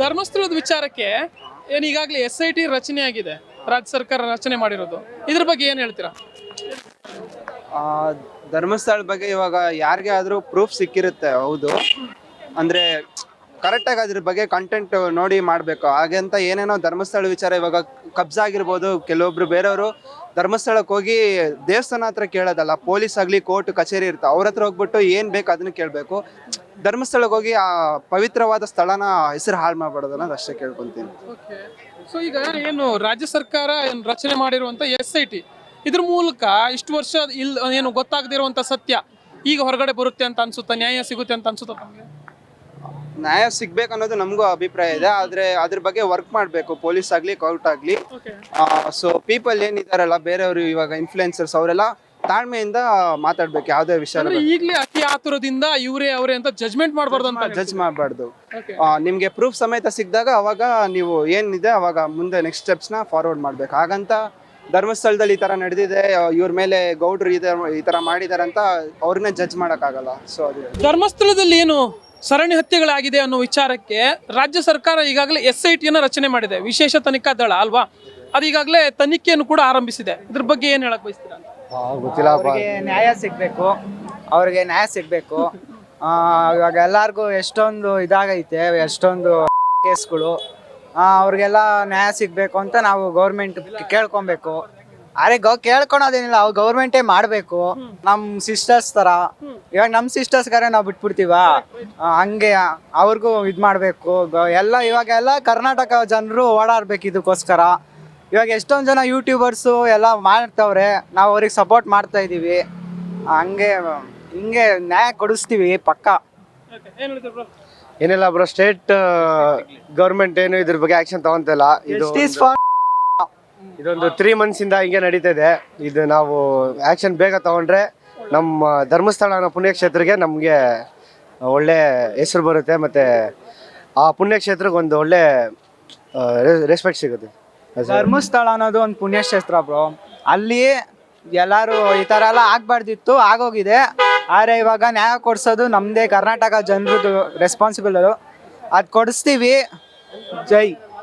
ಧರ್ಮಸ್ಥಳದ ವಿಚಾರಕ್ಕೆ ಏನು ಈಗಾಗಲೇ ಎಸ್ ಐ ಟಿ ರಚನೆ ಆಗಿದೆ ರಾಜ್ಯ ಸರ್ಕಾರ ರಚನೆ ಮಾಡಿರೋದು. ಇದ್ರ ಬಗ್ಗೆ ಏನು ಹೇಳ್ತೀರಾ? ಆ, ಧರ್ಮಸ್ಥಳ ಬಗ್ಗೆ ಇವಾಗ ಯಾರಿಗೆ ಆದ್ರೂ ಪ್ರೂಫ್ ಸಿಕ್ಕಿರುತ್ತೆ ಹೌದು. ಅಂದ್ರೆ ಕರೆಕ್ಟಾಗಿ ಅದ್ರ ಬಗ್ಗೆ ಕಂಟೆಂಟ್ ನೋಡಿ ಮಾಡಬೇಕು. ಹಾಗೆಂತ ಏನೇನೋ ಧರ್ಮಸ್ಥಳ ವಿಚಾರ ಇವಾಗ ಕಬ್ಜಾ ಆಗಿರ್ಬೋದು, ಕೆಲವೊಬ್ರು ಬೇರೆಯವರು ಧರ್ಮಸ್ಥಳಕ್ಕೆ ಹೋಗಿ ದೇವಸ್ಥಾನ ಹತ್ರ ಕೇಳೋದಲ್ಲ, ಪೊಲೀಸ್ ಆಗಲಿ, ಕೋರ್ಟ್, ಕಚೇರಿ ಇರುತ್ತೆ, ಅವ್ರ ಹತ್ರ ಹೋಗ್ಬಿಟ್ಟು ಏನು ಬೇಕು ಅದನ್ನು ಕೇಳಬೇಕು. ಧರ್ಮಸ್ಥಳಕ್ಕೆ ಹೋಗಿ ಆ ಪವಿತ್ರವಾದ ಸ್ಥಳನ ಹೆಸರು ಹಾಳು ಮಾಡಬಾರ್ದು ಅನ್ನೋದು ಅಷ್ಟೇ ಕೇಳ್ಕೊತೀನಿ. ಸೊ ಈಗ ಏನು ರಾಜ್ಯ ಸರ್ಕಾರ ಏನು ರಚನೆ ಮಾಡಿರುವಂಥ ಎಸ್ ಐ ಟಿ, ಇದ್ರ ಮೂಲಕ ಇಷ್ಟು ವರ್ಷ ಇಲ್ ಏನು ಗೊತ್ತಾಗದಿರುವಂಥ ಸತ್ಯ ಈಗ ಹೊರಗಡೆ ಬರುತ್ತೆ ಅಂತ ಅನ್ಸುತ್ತಾ? ನ್ಯಾಯ ಸಿಗುತ್ತೆ ಅಂತ ಅನ್ಸುತ್ತಾ ನ್ಯಾಯ ಸಿಗ್ಬೇಕು ಅನ್ನೋದು ನಮಗೂ ಅಭಿಪ್ರಾಯ ಇದೆ. ಆದ್ರೆ ಅದ್ರ ಬಗ್ಗೆ ವರ್ಕ್ ಮಾಡಬೇಕು ಪೊಲೀಸ್ ಆಗ್ಲಿ ಕೋರ್ಟ್ ಆಗ್ಲಿ. ಸೊ ಪೀಪಲ್ ಏನಿದಾರಲ್ಲ ಬೇರೆಯವರು ಇವಾಗ ಇನ್ಫ್ಲುಯೆನ್ಸರ್ಸ್ ಅವರೆಲ್ಲ ತಾಳ್ಮೆಯಿಂದ ಮಾತಾಡ್ಬೇಕು ಯಾವ್ದೇ ವಿಷಯ ಈಗಲೇ ಅತಿ ಆತುರದಿಂದ ಇವರೇ ಅವರೇ ಅಂತ ಜಜ್ಮೆಂಟ್ ಮಾಡಬಾರ್ದು ಅಂತ ಜಡ್ಜ್ ಮಾಡಬಾರ್ದು. ನಿಮ್ಗೆ ಪ್ರೂಫ್ ಸಮೇತ ಸಿಕ್ಕಿದಾಗ ಅವಾಗ ನೀವು ಏನಿದೆ ಅವಾಗ ಮುಂದೆ ನೆಕ್ಸ್ಟ್ ಸ್ಟೆಪ್ಸ್ನ ಫಾರ್ವರ್ಡ್ ಮಾಡ್ಬೇಕು. ಹಾಗಂತ ಧರ್ಮಸ್ಥಳದಲ್ಲಿ ಈ ತರ ನಡೆದಿದೆ ಇವ್ರ ಮೇಲೆ ಗೌಡ್ರು ಈ ತರ ಮಾಡಿದಾರೆ ಅಂತ ಅವ್ರನ್ನ ಜಡ್ಜ್ ಮಾಡಕ್ಕಾಗಲ್ಲ. ಸೊ ಧರ್ಮಸ್ಥಳದಲ್ಲಿ ಏನು? ಸರಣಿ ಹತ್ಯೆಗಳಾಗಿದೆ ಅನ್ನೋ ವಿಚಾರಕ್ಕೆ ರಾಜ್ಯ ಸರ್ಕಾರ ಈಗಾಗಲೇ ಎಸ್ ಐ ಟಿಯನ್ನು ರಚನೆ ಮಾಡಿದೆ. ವಿಶೇಷ ತನಿಖಾ ದಳ ಅಲ್ವಾ? ಅದು ಈಗಾಗಲೇ ತನಿಖೆಯನ್ನು ಕೂಡ ಆರಂಭಿಸಿದೆ. ಇದ್ರ ಬಗ್ಗೆ ಏನು ಹೇಳಕ್ ಬಯಸ್ತೀರಾ? ಅವ್ರಿಗೆ ನ್ಯಾಯ ಸಿಗಬೇಕು. ಅವ್ರಿಗೆ ನ್ಯಾಯ ಸಿಗ್ಬೇಕು. ಆ, ಇವಾಗ ಎಲ್ಲಾರ್ಗು ಎಷ್ಟೊಂದು ಇದಾಗೈತೆ ಎಷ್ಟೊಂದು ಕೇಸ್ಗಳು. ಅವ್ರಿಗೆಲ್ಲ ನ್ಯಾಯ ಸಿಗ್ಬೇಕು ಅಂತ ನಾವು ಗೌರ್ಮೆಂಟ್ ಕೇಳ್ಕೊಬೇಕು. ಅರೆ ಗೌ ಕೇಳ್ಕೊಳೋದೇನಿಲ್ಲ. ಅವ್ರು ಗೌರ್ಮೆಂಟೇ ಮಾಡಬೇಕು. ನಮ್ಮ ಸಿಸ್ಟರ್ಸ್ ಥರ. ಇವಾಗ ನಮ್ಮ ಸಿಸ್ಟರ್ಸ್ಗಾರ ನಾವು ಬಿಟ್ಬಿಡ್ತೀವ? ಹಂಗೆ ಅವ್ರಿಗೂ ಇದು ಮಾಡಬೇಕು. ಎಲ್ಲ ಇವಾಗ ಎಲ್ಲ ಕರ್ನಾಟಕ ಜನರು ಓಡಾಡ್ಬೇಕು ಇದಕ್ಕೋಸ್ಕರ ಇವಾಗ ಎಷ್ಟೊಂದು ಜನ ಯೂಟ್ಯೂಬರ್ಸು ಎಲ್ಲ ಮಾಡ್ತವ್ರೆ ನಾವು ಅವ್ರಿಗೆ ಸಪೋರ್ಟ್ ಮಾಡ್ತಾ ಇದ್ದೀವಿ ಹಂಗೆ ಹಿಂಗೆ ನ್ಯಾಯ ಕೊಡಿಸ್ತೀವಿ ಪಕ್ಕ? ಏನಿಲ್ಲ ಬ್ರೋ ಸ್ಟೇಟ್ ಗೌರ್ಮೆಂಟ್ ಏನು ಇದ್ರ ಬಗ್ಗೆ ಆಕ್ಷನ್ ತಗೊಂತಿಲ್ಲ. ಇದು ಇದೊಂದು ತ್ರೀ ಮಂತ್ಸ್ ಇಂದ ಹಿಂಗೆ ಇದೆ. ಇದು ನಾವು ಆಕ್ಷನ್ ಬೇಗ ತಗೊಂಡ್ರೆ ನಮ್ಮ ಧರ್ಮಸ್ಥಳ ಅನ್ನೋ ಪುಣ್ಯಕ್ಷೇತ್ರಕ್ಕೆ ನಮಗೆ ಒಳ್ಳೆ ಹೆಸರು ಬರುತ್ತೆ ಮತ್ತು ಆ ಪುಣ್ಯಕ್ಷೇತ್ರಕ್ಕೆ ಒಂದು ಒಳ್ಳೆ ರೆಸ್ಪೆಕ್ಟ್ ಸಿಗುತ್ತೆ. ಧರ್ಮಸ್ಥಳ ಅನ್ನೋದು ಒಂದು ಪುಣ್ಯಕ್ಷೇತ್ರ ಬ್ರೋ ಅಲ್ಲಿ ಎಲ್ಲರೂ ಈ ಥರ ಎಲ್ಲ ಆಗಬಾರ್ದಿತ್ತು, ಆಗೋಗಿದೆ. ಆದರೆ ಇವಾಗ ನ್ಯಾಯ ಕೊಡ್ಸೋದು ನಮ್ಮದೇ ಕರ್ನಾಟಕ ಜನರದ್ದು ರೆಸ್ಪಾನ್ಸಿಬಲ್ ಅದು ಅದು ಕೊಡಿಸ್ತೀವಿ. ಜೈ.